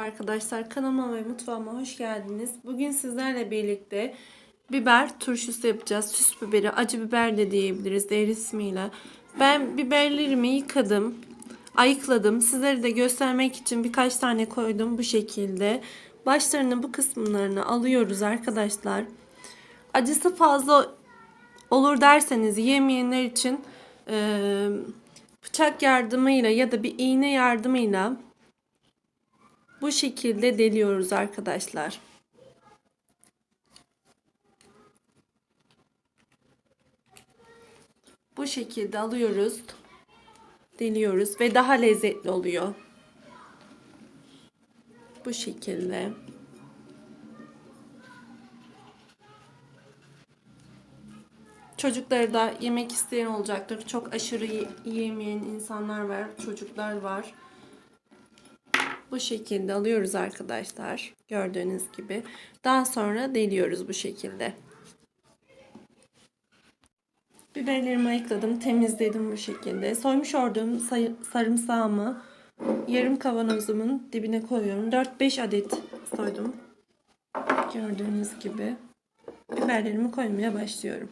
Arkadaşlar kanalıma ve mutfağıma hoş geldiniz. Bugün sizlerle birlikte biber turşusu yapacağız. Süs biberi, acı biber de diyebiliriz diğer ismiyle. Ben biberlerimi yıkadım, ayıkladım. Sizlere de göstermek için birkaç tane koydum bu şekilde. Başlarını bu kısımlarını alıyoruz arkadaşlar. Acısı fazla olur derseniz yemeyenler için bıçak yardımıyla ya da bir iğne yardımıyla bu şekilde deliyoruz arkadaşlar. Bu şekilde alıyoruz. Deliyoruz ve daha lezzetli oluyor. Bu şekilde. Çocukları da yemek isteyen olacaktır. Çok aşırı yi- yiyemeyen insanlar var, çocuklar var. Bu şekilde alıyoruz arkadaşlar. Gördüğünüz gibi. Daha sonra deliyoruz bu şekilde. Biberlerimi ayıkladım, temizledim bu şekilde. Soymuş olduğum sarımsağımı yarım kavanozumun dibine koyuyorum. 4-5 adet soydum. Gördüğünüz gibi. Biberlerimi koymaya başlıyorum.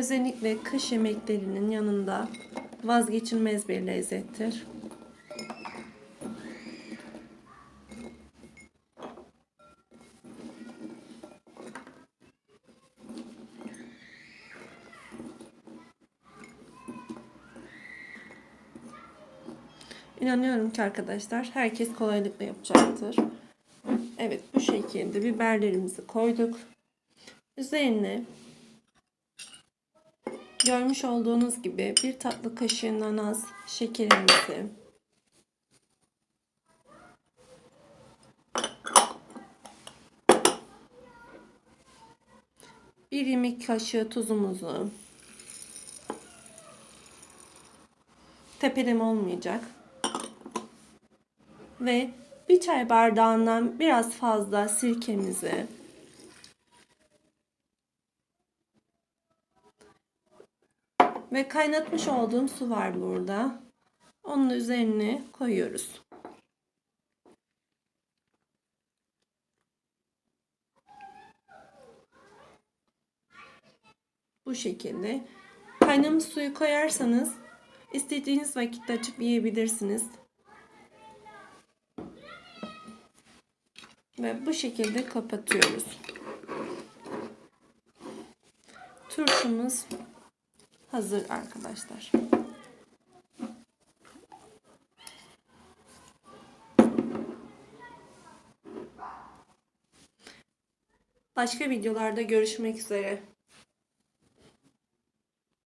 Özellikle kış yemeklerinin yanında vazgeçilmez bir lezzettir. İnanıyorum ki arkadaşlar herkes kolaylıkla yapacaktır. Evet bu şekilde biberlerimizi koyduk. Üzerine Görmüş olduğunuz gibi bir tatlı kaşığından az şekerimizi bir yemek kaşığı tuzumuzu tepeleme olmayacak ve bir çay bardağından biraz fazla sirkemizi Ve kaynatmış olduğum su var burada. Onun üzerine koyuyoruz. Bu şekilde. Kaynamış suyu koyarsanız istediğiniz vakitte açıp yiyebilirsiniz. Ve bu şekilde kapatıyoruz. Turşumuz hazır arkadaşlar. Başka videolarda görüşmek üzere.